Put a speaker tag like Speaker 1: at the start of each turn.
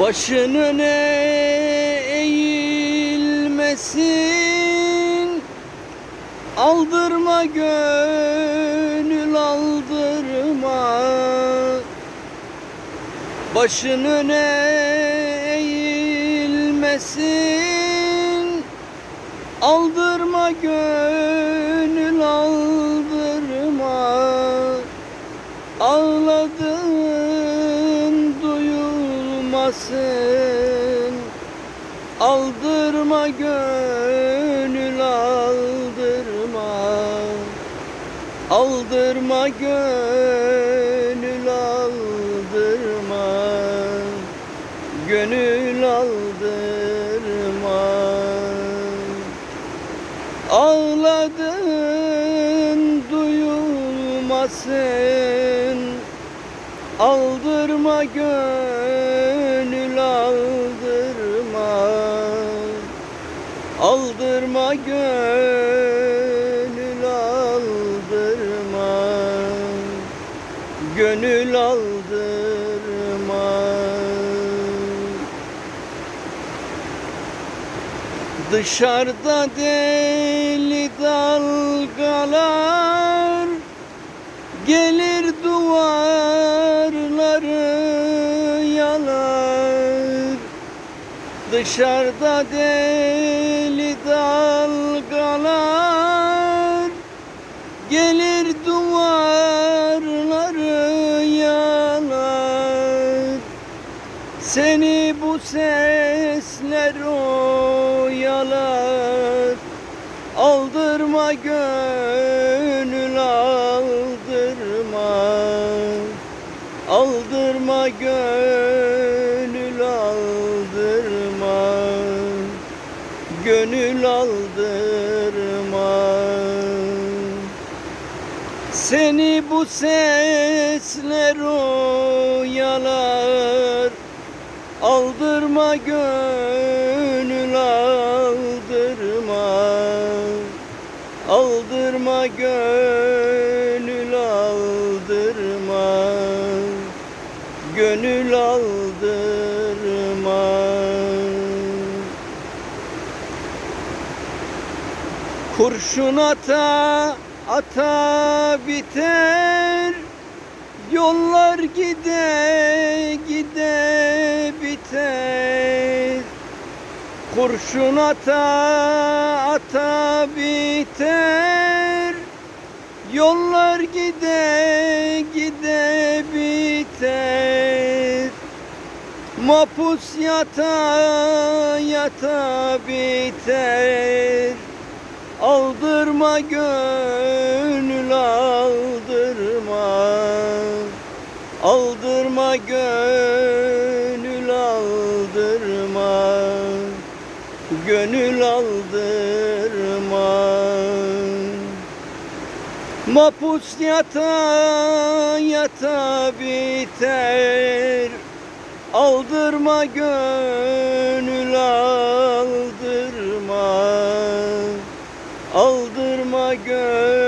Speaker 1: Başın öne eğilmesin. Aldırma gönül aldırma. Başın öne eğilmesin. Aldırma gönül duyulmasın Aldırma gönül aldırma. Aldırma gönül aldırma. Gönül aldırma. Ağladın duyulmasın. Aldırma gönül Aldırma gönül aldırma. Gönül aldırma. Dışarıda deli dalgalar Dışarıda deli dalgalar Gelir duvarları yalar. Seni bu sesler oyalar. Aldırma gönül Gönül aldırma. Seni bu sesler oyalar Aldırma gönül aldırma. Aldırma gönül aldırma. Gönül aldırma Kurşun ata ata biter Yollar gide gide biter. Kurşun ata ata biter Yollar gide gide biter. Mapus yata yata biter Aldırma gönül aldırma. Aldırma gönül aldırma. Gönül aldırma. Mapus yata yata biter. Aldırma gönül aldırma Hayır.